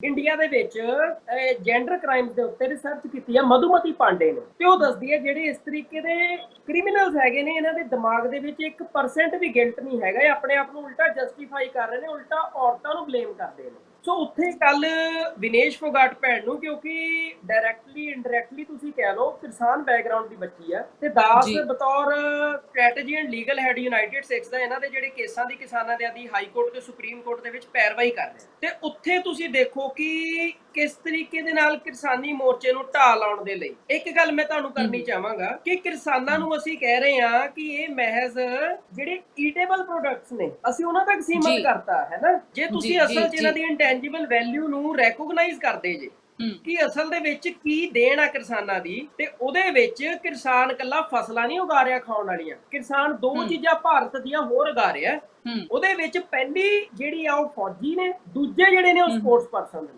India ਦੇ ਵਿੱਚ gender crimes ਦੇ ਉੱਤੇ ਰਿਸਰਚ ਕੀਤੀ ਹੈ ਮਧੂਮਤੀ ਪਾਂਡੇ ਨੇ। ਤੇ ਉਹ ਦੱਸਦੀ ਹੈ ਜਿਹੜੇ ਇਸ ਤਰੀਕੇ ਦੇ ਕ੍ਰਿਮੀਨਲਸ ਹੈਗੇ ਨੇ, ਇਹਨਾਂ ਦੇ ਦਿਮਾਗ ਦੇ ਵਿੱਚ 1% ਵੀ ਗਿਲਟ ਨਹੀਂ ਹੈਗਾ, ਇਹ ਆਪਣੇ ਆਪ ਨੂੰ ਉਲਟਾ ਜਸਟੀਫਾਈ ਕਰ ਰਹੇ ਨੇ, ਉਲਟਾ ਔਰਤਾਂ ਨੂੰ ਬਲੇਮ ਕਰਦੇ ਨੇ। ਸੋ ਉੱਥੇ ਕੱਲ ਵਿਨੇਸ਼ ਫੋਗਾਟ ਭੈਣ ਨੂੰ ਕਿਉਂਕਿ ਡਾਇਰੈਕਟਲੀ ਇਨਡਾਇਰੈਕਟਲੀ ਤੁਸੀਂ ਕਹਿ ਲਓ ਕਿਸਾਨ ਬੈਕਗ੍ਰਾਉਂਡ ਦੀ ਬੱਚੀ ਆ ਤੇ ਦਾਸ। ਬਤੌਰ strategy and legal head United States ਦਾ ਇਹਨਾਂ ਦੇ ਜਿਹੜੇ ਕੇਸਾਂ ਦੀ ਕਿਸਾਨਾਂ ਦੇ ਆਦੀ ਹਾਈ ਕੋਰਟ ਤੇ ਸੁਪਰੀਮ ਕੋਰਟ ਦੇ ਵਿੱਚ ਪੈਰਵਾਈ ਕਰ ਰਹੇ ਤੇ ਉੱਥੇ ਤੁਸੀਂ ਦੇਖੋ ਕਿ ਕਿਸ ਤਰੀਕੇ ਦੇ ਨਾਲ ਕਿਸਾਨੀ ਮੋਰਚੇ ਨੂੰ ਢਾਹ ਲਾਉਣ ਦੇ ਲਈ ਇੱਕ ਗੱਲ ਮੈਂ ਤੁਹਾਨੂੰ ਕਰਨੀ। ਚਾਹਾਂਗਾ ਕਿ ਕਿਸਾਨਾਂ ਨੂੰ ਅਸੀਂ ਕਹਿ ਰਹੇ ਹਾਂ ਕਿ ਇਹ ਮਹਿਜ਼ ਜਿਹੜੇ ਈਟੇਬਲ ਪ੍ਰੋਡਕਟਸ ਨੇ ਅਸੀਂ ਉਹਨਾਂ ਤੱਕ ਸੀਮਤ। ਕਰਤਾ ਹੈ ਨਾ ਜੇ ਤੁਸੀਂ ਅਸਲ 'ਚ ਇਹਨਾਂ। ਦੀ ਇੰਟੈਂਜੀਬਲ ਵੈਲਿਊ ਨੂੰ ਰੈਕੋਗਨਾਈਜ਼ ਕਰਦੇ ਜੇ ਕਿ ਅਸਲ ਦੇ ਵਿੱਚ ਕੀ ਦੇਣ ਆ ਕਿਸਾਨਾਂ ਦੀ ਤੇ ਉਹਦੇ ਵਿੱਚ ਕਿਸਾਨ ਕੱਲਾ ਫਸਲਾਂ ਨਹੀਂ ਉਗਾ ਰਿਹਾ ਖਾਣ ਵਾਲੀਆਂ ਕਿਸਾਨ ਦੋ। ਚੀਜ਼ਾਂ ਭਾਰਤ ਦੀਆਂ ਹੋਰ ਉਗਾ ਰਿਹਾ ਉਹਦੇ ਵਿੱਚ ਪਹਿਲੀ ਜਿਹੜੀ ਆ ਉਹ ਫੌਜੀ ਨੇ ਦੂਜੇ ਜਿਹੜੇ ਨੇ ਉਹ। ਸਪੋਰਟਸ ਪਰਸਨ ਨੇ